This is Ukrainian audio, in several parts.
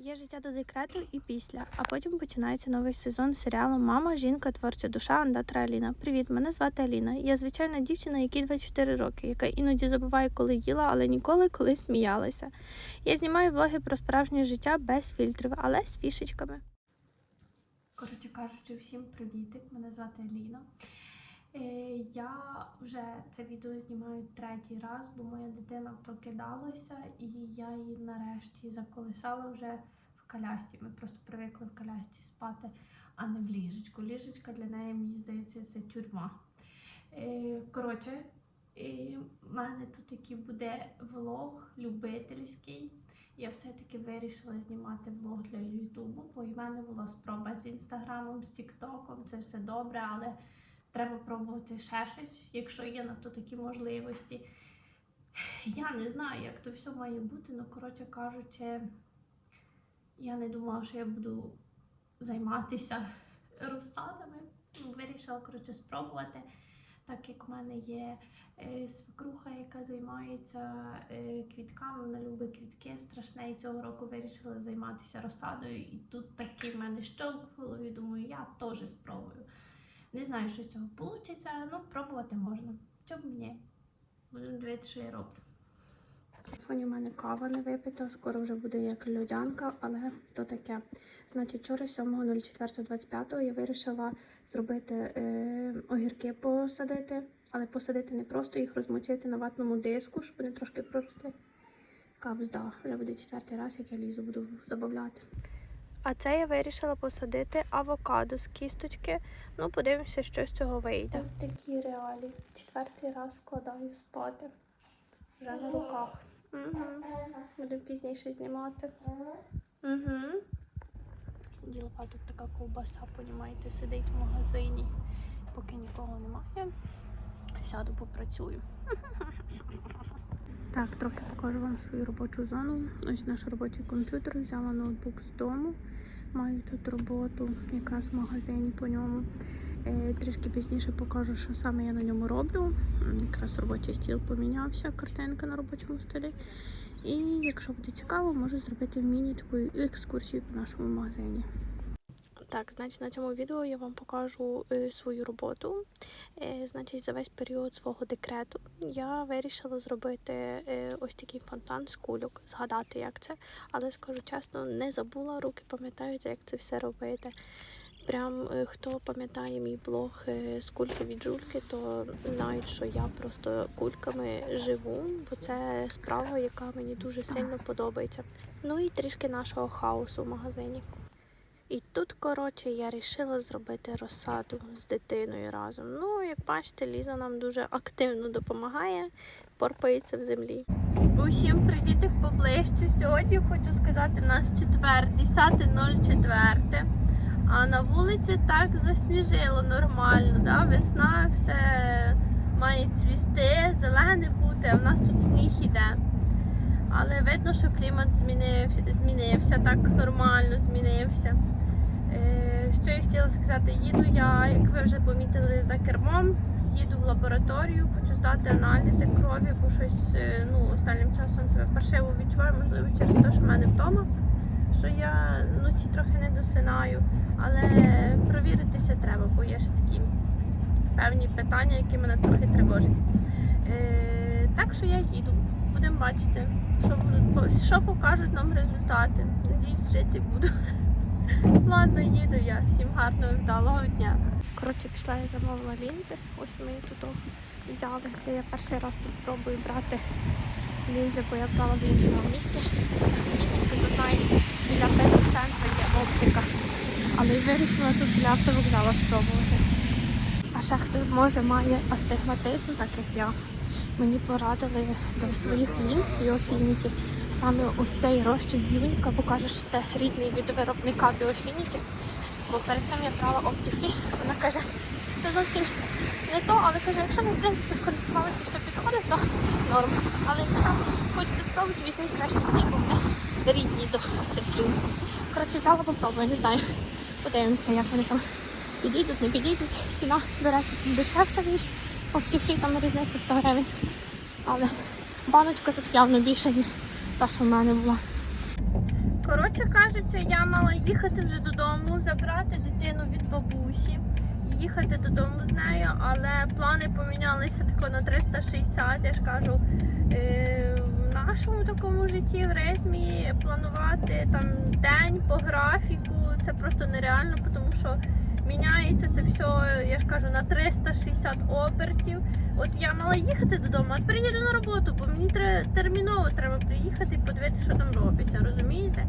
Є життя до декрету і після, а потім починається новий сезон серіалу Мама, жінка, творча душа Андатра Аліна. Привіт, мене звати Аліна. Я звичайна дівчина, якій 24 роки, яка іноді забуває, коли їла, але ніколи коли сміялася. Я знімаю влоги про справжнє життя без фільтрів, але з фішечками. Коротше кажучи, всім привітик. Мене звати Аліна. Е, Я вже це відео знімаю третій раз, бо моя дитина прокидалася і я її нарешті заколисала вже в колясці. Ми просто привикли в колясці спати, а не в ліжечку. Ліжечка для неї, мені здається, це тюрма. Е, Коротше, в мене тут такий буде влог любительський. Я все-таки вирішила знімати влог для Ютубу, бо в мене була спроба з інстаграмом, з Тіктоком, це все добре, але треба пробувати ще щось, якщо є на то такі можливості. Я не знаю, як то все має бути, але, коротше кажучи, я не думала, що я буду займатися розсадами. Ну, Вирішила, коротше, спробувати. Так як в мене є е, свекруха, яка займається е, квітками, вона любить квітки страшне, і цього року вирішила займатися розсадою. І тут такий в мене щелк в голові, думаю, я теж спробую. Не знаю, що з цього вийде, ну пробувати можна. Чому б ні? Будемо дивитися, що я роблю. Телефоні в мене кава не випита, скоро вже буде як льодянка, але то таке. Значить, вчора 7.04.25 я вирішила зробити е, огірки посадити, але посадити не просто їх розмочити на ватному диску, щоб вони трошки проросли. Капзда, вже буде четвертий раз, як я лізу, буду забавляти. А це я вирішила посадити авокадо з кісточки. Ну, подивимося, що з цього вийде. Ось такі реалії. Четвертий раз вкладаю спати. Вже на руках. Угу. Буду пізніше знімати. Угу. Ділова тут така ковбаса, понімаєте, сидить в магазині, поки нікого немає. Сяду попрацюю. Так, трохи покажу вам свою робочу зону. Ось наш робочий комп'ютер. Взяла ноутбук з дому. Маю тут роботу якраз в магазині по ньому. Е, Трішки пізніше покажу, що саме я на ньому роблю. Якраз робочий стіл помінявся, картинка на робочому столі. І якщо буде цікаво, можу зробити міні таку екскурсію по нашому магазині. Так, значить, на цьому відео я вам покажу е, свою роботу. Е, значить, за весь період свого декрету я вирішила зробити е, ось такий фонтан з кульок, згадати, як це. Але скажу чесно, не забула, руки пам'ятають, як це все робити. Прям хто пам'ятає мій блог з кульки від жульки, то знають, що я просто кульками живу, бо це справа, яка мені дуже сильно подобається. Ну і трішки нашого хаосу в магазині. І тут, коротше, я вирішила зробити розсаду з дитиною разом. Ну, як бачите, Ліза нам дуже активно допомагає, порпається в землі. Усім привітик поближче. Сьогодні хочу сказати, в нас четвер, 10.04. А на вулиці так засніжило нормально. Да? Весна все має цвісти, зелене бути, а в нас тут сніг іде. Але видно, що клімат змінив, змінився, так нормально змінився. Е, Що я хотіла сказати, їду я, як ви вже помітили, за кермом, їду в лабораторію, хочу здати аналізи крові, бо щось е, ну, останнім часом себе паршиво відчуваю, можливо, через те, що в мене вдома, що я вночі трохи не досинаю. Але провіритися треба, бо є ще такі певні питання, які мене трохи тривожать. Е, так що я їду. Будемо бачити, що, що покажуть нам результати. Надіюсь, жити буду. Ладно, їду я. Всім гарного вдалого дня. Коротше, пішла я замовила лінзи. Ось ми їх тут взяли. Це я перший раз тут пробую брати лінзи, бо я брала в іншому місці. Хто світиться, то знає, біля педцентру є оптика. Але вирішила тут біля автовокзалу спробувати. А ще хто може має астигматизм, так як я. Мені порадили до своїх лінз Biofinity саме оцей розчин Юніка, бо каже, що це рідний від виробника Biofinity. Бо перед цим я брала Optifree. Вона каже, це зовсім не то, але каже, якщо ви в принципі користувалися все підходить, то норм. Але якщо хочете спробувати, візьміть краще ці, бо вони рідні до цих лінз. Коротше, взяла попробую, не знаю. Подивимося, як вони там підійдуть, не підійдуть. Ціна, до речі, дешевша, ніж Optifree, там різниця 100 гривень. Але баночка тут явно більша, ніж та, що в мене була. Коротше кажучи, я мала їхати вже додому, забрати дитину від бабусі, їхати додому з нею, але плани помінялися тако на 360. Я ж кажу, е, в нашому такому житті, в ритмі планувати там день по графіку це просто нереально, тому що міняється це все, я ж кажу, на 360 обертів. От я мала їхати додому, а тепер їду на роботу, бо мені треба терміново треба приїхати і подивитися, що там робиться, розумієте?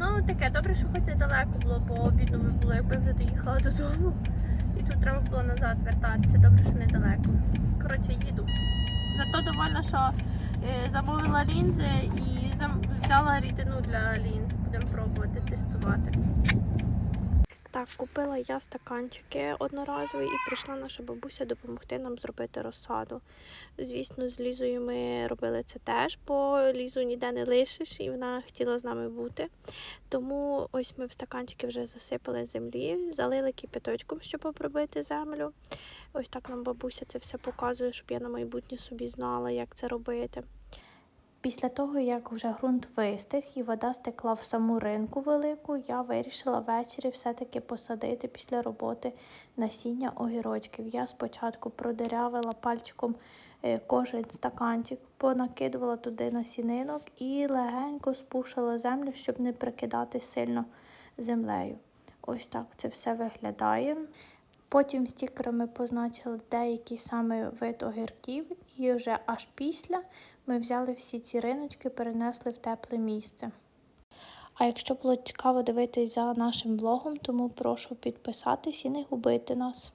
Ну таке, добре, що хоч недалеко було, бо обідно би було, якби вже доїхала додому. І тут треба було назад вертатися, добре, що недалеко. Коротше, їду. Зато довольна, що е, замовила лінзи і взяла рідину для лінз. Будемо пробувати тестувати. Так, купила я стаканчики одноразові і прийшла наша бабуся допомогти нам зробити розсаду. Звісно, з Лізою ми робили це теж, бо Лізу ніде не лишиш, і вона хотіла з нами бути. Тому ось ми в стаканчики вже засипали землі, залили кипяточком, щоб обробити землю. Ось так нам бабуся це все показує, щоб я на майбутнє собі знала, як це робити. Після того, як вже ґрунт вистиг і вода стекла в саму ринку велику, я вирішила ввечері все-таки посадити після роботи насіння огірочків. Я спочатку продирявила пальчиком е, кожен стаканчик, понакидувала туди насінинок і легенько спушила землю, щоб не прикидати сильно землею. Ось так це все виглядає. Потім стікерами позначили деякий саме вид огірків, і вже аж після ми взяли всі ці риночки, перенесли в тепле місце. А якщо було цікаво дивитись за нашим влогом, тому прошу підписатись і не губити нас.